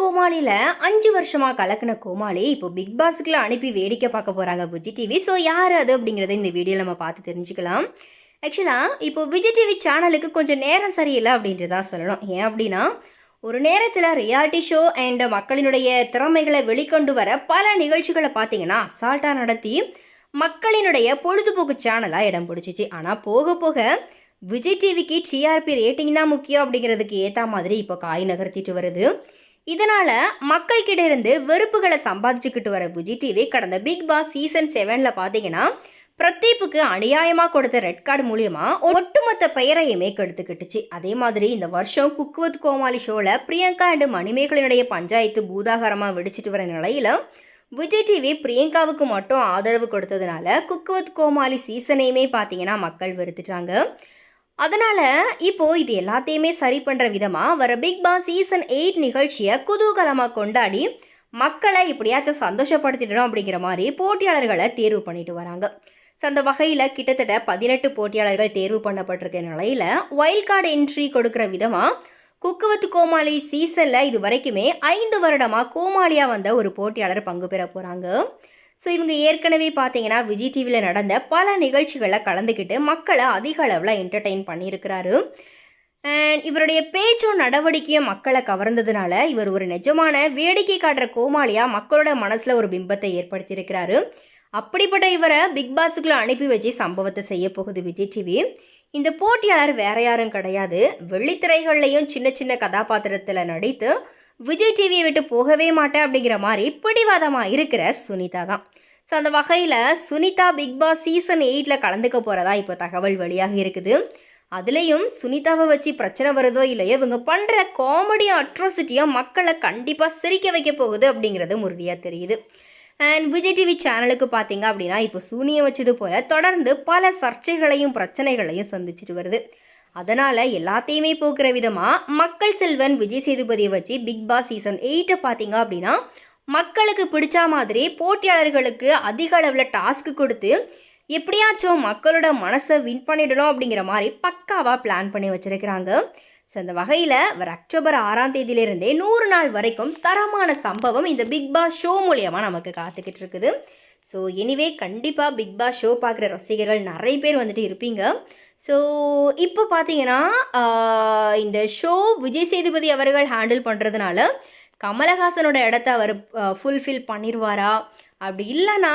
கோமாளியில் அஞ்சு வருஷமாக கலக்கின கோமாளி இப்போ பிக் பாஸுக்குள்ள அனுப்பி வேடிக்கை பார்க்க போகிறாங்க விஜய் டிவி ஸோ யார் அது அப்படிங்கிறத இந்த வீடியோவில் நம்ம பார்த்து தெரிஞ்சுக்கலாம். ஆக்சுவலாக இப்போ விஜய் டிவி சேனலுக்கு கொஞ்சம் நேரம் சரியில்லை அப்படின்ட்டு தான் சொல்லணும். ஏன் அப்படின்னா ஒரு நேரத்தில் ரியாலிட்டி ஷோ அண்ட் மக்களினுடைய திறமைகளை வெளிக்கொண்டு வர பல நிகழ்ச்சிகளை பார்த்தீங்கன்னா அசால்ட்டாக நடத்தி மக்களினுடைய பொழுதுபோக்கு சேனலாக இடம் பிடிச்சிச்சு. ஆனால் போக போக விஜய் டிவிக்கு டிஆர்பி ரேட்டிங் தான் முக்கியம் அப்படிங்கிறதுக்கு ஏற்ற மாதிரி இப்போ காய் நகர்த்திட்டு வருது. இதனால் மக்கள்கிட்ட இருந்து வெறுப்புகளை சம்பாதிச்சுக்கிட்டு வர விஜய் டிவி கடந்த பிக் பாஸ் சீசன் செவனில் பார்த்தீங்கன்னா பிரதீப்புக்கு அநியாயமாக கொடுத்த ரெட் கார்டு மூலியமாக ஒட்டுமொத்த பெயரையுமே கெடுத்துக்கிட்டுச்சு. அதே மாதிரி இந்த வருஷம் குக்குவத் கோமாளி ஷோவில் பிரியங்கா அண்டு மணிமேகலினுடைய பஞ்சாயத்து பூதாகரமாக வெடிச்சிட்டு வர நிலையில விஜய் டிவி பிரியங்காவுக்கு மட்டும் ஆதரவு கொடுத்ததுனால குக்குவத் கோமாளி சீசனையுமே பார்த்தீங்கன்னா மக்கள் வெறுத்துட்டாங்க. அதனால் இப்போ இது எல்லாத்தையுமே சரி பண்ணுற விதமாக வர பிக் பாஸ் சீசன் எயிட் நிகழ்ச்சியை குதூகலமாக கொண்டாடி மக்களை எப்படியாச்சும் சந்தோஷப்படுத்திடணும் அப்படிங்கிற மாதிரி போட்டியாளர்களை தேர்வு பண்ணிட்டு வராங்க. ஸோ அந்த வகையில் கிட்டத்தட்ட பதினெட்டு போட்டியாளர்கள் தேர்வு பண்ணப்பட்டிருக்க நிலையில் வைல்ட் கார்டு என்ட்ரி கொடுக்குற விதமாக குக்குவத்து கோமாளி சீசனில் இது வரைக்குமே ஐந்து வருடமாக கோமாளியாக வந்த ஒரு போட்டியாளர் பங்கு பெற போகிறாங்க ஸோ இவங்க ஏற்கனவே பார்த்தீங்கன்னா விஜய் டிவியில் நடந்த பல நிகழ்ச்சிகளில் கலந்துக்கிட்டு மக்களை அதிக அளவில் என்டர்டெயின் பண்ணியிருக்கிறாரு. அண்ட் இவருடைய பேச்சும் நடவடிக்கையும் மக்களை கவர்ந்ததுனால இவர் ஒரு நிஜமான வேடிக்கை காட்டுற கோமாளியாக மக்களோட மனசில் ஒரு பிம்பத்தை ஏற்படுத்தியிருக்கிறாரு. அப்படிப்பட்ட இவரை பிக் பாஸுக்குள்ளே அனுப்பி வச்சு சம்பவத்தை செய்ய போகுது விஜய் டிவி இந்த போட்டியாளர் வேற யாரும் கிடையாது. வெள்ளித்திரைகள்லையும் சின்ன சின்ன கதாபாத்திரத்தில் நடித்து விஜய் டிவியை விட்டு போகவே மாட்டேன் அப்படிங்கிற மாதிரி பிடிவாதமாக இருக்கிற சுனிதா தான். ஸோ அந்த வகையில் சுனிதா பிக் பாஸ் சீசன் எயிட்டில் கலந்துக்க போகிறதா இப்போ தகவல் வழியாக இருக்குது. அதுலேயும் சுனிதாவை வச்சு பிரச்சனை வருதோ இல்லையோ இவங்க பண்ணுற காமெடியும் அட்ரோசிட்டியும் மக்களை கண்டிப்பாக சிரிக்க வைக்க போகுது அப்படிங்கிறது உறுதியாக தெரியுது. அண்ட் விஜய் டிவி சேனலுக்கு பார்த்தீங்க அப்படின்னா இப்போ சூனியை வச்சது போல தொடர்ந்து பல சர்ச்சைகளையும் பிரச்சனைகளையும் சந்திச்சுட்டு வருது. அதனால் எல்லாத்தையுமே போக்குற விதமாக மக்கள் செல்வன் விஜய் சேதுபதியை வச்சு பிக் பாஸ் சீசன் எயிட்டை பார்த்தீங்க அப்படின்னா மக்களுக்கு பிடிச்ச மாதிரி போட்டியாளர்களுக்கு அதிக அளவில் டாஸ்க் கொடுத்து எப்படியாச்சும் மக்களோட மனசை வின் பண்ணிடணும் அப்படிங்கிற மாதிரி பக்காவாக பிளான் பண்ணி வச்சுருக்கிறாங்க. ஸோ அந்த வகையில் வர அக்டோபர் ஆறாம் தேதியிலிருந்தே நூறு நாள் வரைக்கும் தரமான சம்பவம் இந்த பிக் பாஸ் ஷோ மூலியமாக நமக்கு காத்துக்கிட்டு இருக்குது. ஸோ எனிவே கண்டிப்பாக பிக் பாஸ் ஷோ பார்க்குற ரசிகர்கள் நிறைய பேர் வந்துட்டு இருப்பீங்க. ஸோ இப்போ பார்த்தீங்கன்னா இந்த ஷோ விஜய் சேதுபதி அவர்கள் ஹேண்டில் பண்ணுறதுனால கமலஹாசனோட இடத்த அவர் ஃபுல்ஃபில் பண்ணிடுவாரா அப்படி இல்லைன்னா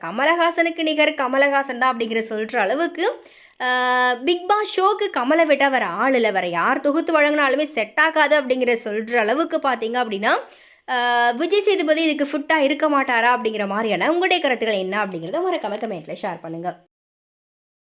கமலஹாசனுக்கு நிகர் கமலஹாசன் தான் அப்படிங்கிற சொல்கிற அளவுக்கு பிக் பாஸ் ஷோக்கு கமலை விட்டால் வேறு ஆள் இல்லை. வேறு யார் தொகுத்து வழங்கினாலுமே செட் ஆகாது அப்படிங்கிற சொல்கிற அளவுக்கு பார்த்தீங்க அப்படின்னா விஜய் சேதுபதி இதுக்கு ஃபிட்டாக இருக்க மாட்டாரா அப்படிங்கிற மாதிரியான உங்களுடைய கருத்துக்கள் என்ன அப்படிங்கிறத மறக்காம கமெண்ட்டில் ஷேர் பண்ணுங்கள்